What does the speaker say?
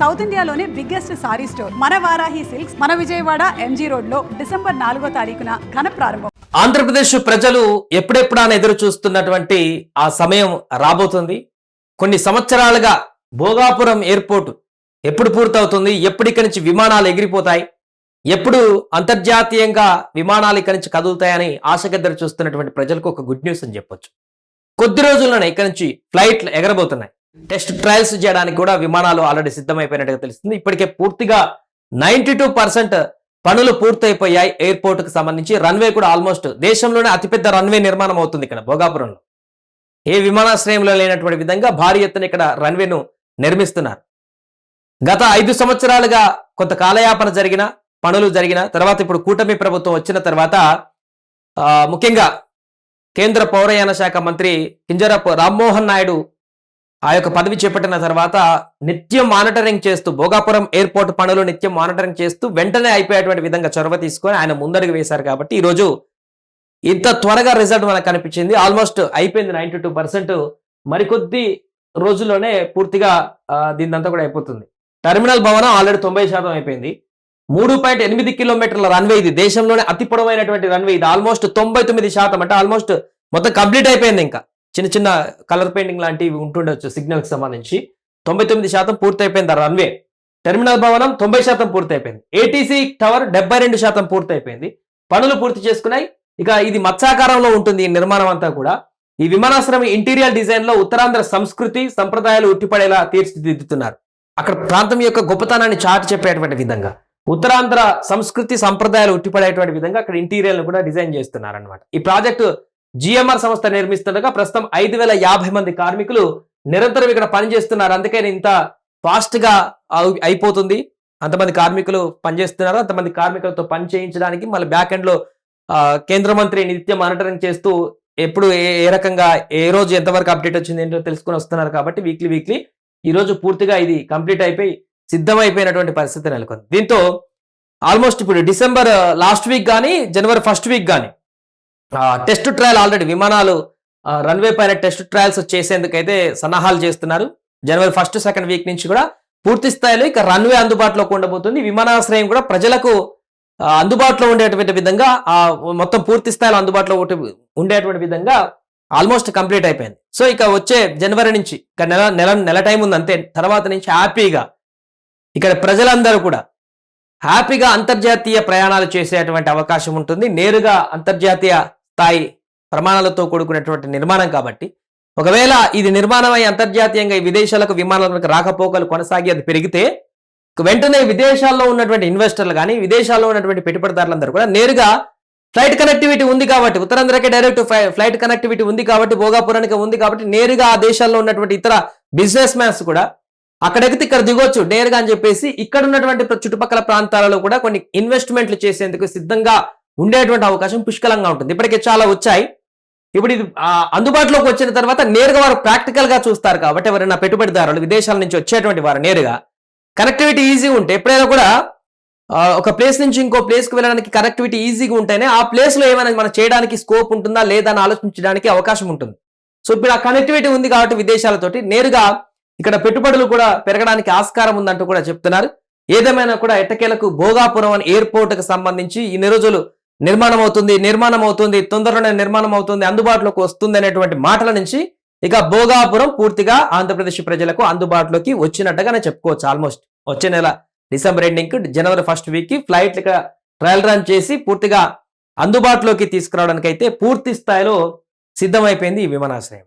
South ఇండియాలోనే biggest sorry store. మన Varahi silks మన విజయవాడ ఎంజీ రోడ్లో డిసెంబర్ నాలుగో తారీఖున ఘన ప్రారంభం. ఆంధ్రప్రదేశ్ ప్రజలు ఎప్పుడెప్పుడా ఎదురు చూస్తున్నటువంటి ఆ సమయం రాబోతుంది. కొన్ని సంవత్సరాలుగా భోగాపురం ఎయిర్పోర్ట్ ఎప్పుడు పూర్తవుతుంది ఎప్పుడు ఇక్కడి నుంచి విమానాలు ఎగిరిపోతాయి ఎప్పుడు అంతర్జాతీయంగా విమానాలు ఇక్కడి నుంచి కదులుతాయని ఆశగద్దరు చూస్తున్నటువంటి ప్రజలకు ఒక గుడ్ న్యూస్ అని చెప్పొచ్చు. కొద్ది రోజుల్లోనే ఇక్కడి నుంచి ఫ్లైట్లు ఎగరబోతున్నాయి. టెస్ట్ ట్రయల్స్ చేయడానికి కూడా విమానాలు ఆల్రెడీ సిద్ధమైపోయినట్టుగా తెలుస్తుంది. ఇప్పటికే పూర్తిగా నైన్టీ టూ పర్సెంట్ పనులు పూర్తయిపోయాయి ఎయిర్పోర్ట్కు సంబంధించి. రన్వే కూడా ఆల్మోస్ట్ దేశంలోనే అతిపెద్ద రన్వే నిర్మాణం అవుతుంది ఇక్కడ భోగాపురంలో. ఏ విమానాశ్రయంలో లేనటువంటి విధంగా భారీ ఎత్తున ఇక్కడ రన్వేను నిర్మిస్తున్నారు. గత ఐదు సంవత్సరాలుగా కొంత కాలయాపన జరిగిన పనులు జరిగిన తర్వాత ఇప్పుడు కూటమి ప్రభుత్వం వచ్చిన తర్వాత ఆ, ముఖ్యంగా కేంద్ర పౌరయాన శాఖ మంత్రి కింజరపు రామ్మోహన్ నాయుడు ఆ యొక్క పదవి చేపట్టిన తర్వాత నిత్యం మానిటరింగ్ చేస్తూ భోగాపురం ఎయిర్పోర్ట్ పనులు నిత్యం మానిటరింగ్ చేస్తూ వెంటనే అయిపోయేటువంటి విధంగా చొరవ తీసుకొని ఆయన ముందడుగు వేశారు కాబట్టి ఈరోజు ఇంత త్వరగా రిజల్ట్ మనకు కనిపించింది. ఆల్మోస్ట్ అయిపోయింది నైన్టీ టూ పర్సెంట్ మరికొద్ది రోజుల్లోనే పూర్తిగా దీనిదంతా కూడా అయిపోతుంది. టెర్మినల్ భవనం ఆల్రెడీ తొంభై శాతం అయిపోయింది. మూడు పాయింట్ ఎనిమిది కిలోమీటర్ల రన్వే ఇది. దేశంలోనే అతి పొడవైనటువంటి రన్వే ఇది. ఆల్మోస్ట్ తొంభై తొమ్మిది శాతం. అంటే ఆల్మోస్ట్ మొత్తం కంప్లీట్ అయిపోయింది ఇంకా. చిన్న చిన్న కలర్ పెయింటింగ్ లాంటివి ఉంటుండొచ్చు సిగ్నల్కి సంబంధించి. తొంభై తొమ్మిది శాతం పూర్తయిపోయింది ఆ రన్వే. టెర్మినల్ భవనం తొంభై శాతం పూర్తయిపోయింది. ఏటీసీ టవర్ డెబ్బై రెండు శాతం పూర్తయిపోయింది. పనులు పూర్తి చేసుకున్నాయి. ఇక ఇది మత్స్యాకారంలో ఉంటుంది ఈ నిర్మాణం అంతా కూడా. ఈ విమానాశ్రయం ఇంటీరియర్ డిజైన్లో ఉత్తరాంధ్ర సంస్కృతి సంప్రదాయాలు ఉట్టిపడేలా తీర్చిదిద్దుతున్నారు. అక్కడ ప్రాంతం యొక్క గొప్పతనాన్ని చాటి చెప్పేటువంటి విధంగా. ఉత్తరాంధ్ర సంస్కృతి సంప్రదాయాలు ఉట్టిపడేటువంటి విధంగా అక్కడ ఇంటీరియర్ కూడా డిజైన్ చేస్తున్నారు అనమాట ఈ ప్రాజెక్టు జిఎంఆర్ సంస్థ నిర్మిస్తుండగా ప్రస్తుతం ఐదు వేల యాభై మంది కార్మికులు నిరంతరం ఇక్కడ పనిచేస్తున్నారు. అందుకని ఇంత ఫాస్ట్గా అయిపోతుంది. అంతమంది కార్మికులు పనిచేస్తున్నారు. అంతమంది కార్మికులతో పని చేయించడానికి మళ్ళీ బ్యాక్ ఎండ్లో కేంద్ర మంత్రి నిత్యం మానిటరింగ్ చేస్తూ ఎప్పుడు ఏ ఏ రకంగా ఏ రోజు ఎంతవరకు అప్డేట్ వచ్చింది ఏంటో తెలుసుకుని వస్తున్నారు కాబట్టి వీక్లీ వీక్లీ ఈ రోజు పూర్తిగా ఇది కంప్లీట్ అయిపోయి సిద్ధమైపోయినటువంటి పరిస్థితి నెలకొంది. దీంతో ఆల్మోస్ట్ ఇప్పుడు డిసెంబర్ లాస్ట్ వీక్ కానీ జనవరి ఫస్ట్ వీక్ కానీ టెస్ట్ ట్రయల్ ఆల్రెడీ విమానాలు రన్వే పైన టెస్ట్ ట్రయల్స్ చేసేందుకైతే సన్నాహాలు చేస్తున్నారు. జనవరి ఫస్ట్ సెకండ్ వీక్ నుంచి కూడా పూర్తి స్థాయిలో ఇక రన్వే అందుబాటులోకి ఉండబోతుంది. విమానాశ్రయం కూడా ప్రజలకు అందుబాటులో ఉండేటువంటి విధంగా ఆ మొత్తం పూర్తి స్థాయిలో అందుబాటులో ఉండేటువంటి విధంగా ఆల్మోస్ట్ కంప్లీట్ అయిపోయింది. సో ఇక వచ్చే జనవరి నుంచి ఇక నెల నెల నెల టైం ఉంది అంతే. తర్వాత నుంచి హ్యాపీగా ఇక్కడ ప్రజలందరూ కూడా హ్యాపీగా అంతర్జాతీయ ప్రయాణాలు చేసేటువంటి అవకాశం ఉంటుంది. నేరుగా అంతర్జాతీయ స్థాయి ప్రమాణాలతో కూడుకున్నటువంటి నిర్మాణం కాబట్టి. ఒకవేళ ఇది నిర్మాణమై అంతర్జాతీయంగా విదేశాలకు విమానాలకు రాకపోకలు కొనసాగి అది పెరిగితే వెంటనే విదేశాల్లో ఉన్నటువంటి ఇన్వెస్టర్లు కానీ విదేశాల్లో ఉన్నటువంటి పెట్టుబడిదారులందరూ కూడా నేరుగా ఫ్లైట్ కనెక్టివిటీ ఉంది కాబట్టి ఉత్తరాంధ్రకే డైరెక్ట్ ఫ్లైట్ కనెక్టివిటీ ఉంది కాబట్టి భోగాపురానికి ఉంది కాబట్టి నేరుగా ఆ దేశాల్లో ఉన్నటువంటి ఇతర బిజినెస్ మ్యాన్స్ కూడా అక్కడెక్కితే ఇక్కడ దిగొచ్చు. నేరుగా అని చెప్పేసి ఇక్కడ ఉన్నటువంటి చుట్టుపక్కల ప్రాంతాలలో కూడా కొన్ని ఇన్వెస్ట్మెంట్లు చేసేందుకు సిద్ధంగా ఉండేటువంటి అవకాశం పుష్కలంగా ఉంటుంది. ఇప్పటికే చాలా వచ్చాయి. ఇప్పుడు ఇది అందుబాటులోకి వచ్చిన తర్వాత నేరుగా వారు ప్రాక్టికల్గా చూస్తారు కాబట్టి ఎవరైనా పెట్టుబడిదారులు విదేశాల నుంచి వచ్చేటువంటి వారు నేరుగా కనెక్టివిటీ ఈజీ ఉంటే ఎప్పుడైనా కూడా ఒక ప్లేస్ నుంచి ఇంకో ప్లేస్కి వెళ్ళడానికి కనెక్టివిటీ ఈజీగా ఉంటేనే ఆ ప్లేస్లో ఏమైనా మనం చేయడానికి స్కోప్ ఉంటుందా లేదా అని ఆలోచించడానికి అవకాశం ఉంటుంది. సో ఇప్పుడు ఆ కనెక్టివిటీ ఉంది కాబట్టి విదేశాలతోటి నేరుగా ఇక్కడ పెట్టుబడులు కూడా పెరగడానికి ఆస్కారం ఉందంటూ కూడా చెప్తున్నారు. ఏదేమైనా కూడా ఎట్టకేలకు భోగాపురం అని ఎయిర్పోర్ట్కి సంబంధించి ఇన్ని రోజులు నిర్మాణం అవుతుంది నిర్మాణం అవుతుంది తొందరలోనే నిర్మాణం అవుతుంది అందుబాటులోకి వస్తుంది అనేటువంటి మాటల నుంచి ఇక భోగాపురం పూర్తిగా ఆంధ్రప్రదేశ్ ప్రజలకు అందుబాటులోకి వచ్చినట్టుగానే చెప్పుకోవచ్చు ఆల్మోస్ట్ వచ్చే నెల డిసెంబర్ ఎండింగ్ జనవరి ఫస్ట్ వీక్కి ఫ్లైట్ ట్రయల్ రన్ చేసి పూర్తిగా అందుబాటులోకి తీసుకురావడానికి అయితే పూర్తి స్థాయిలో సిద్ధమైపోయింది ఈ విమానాశ్రయం.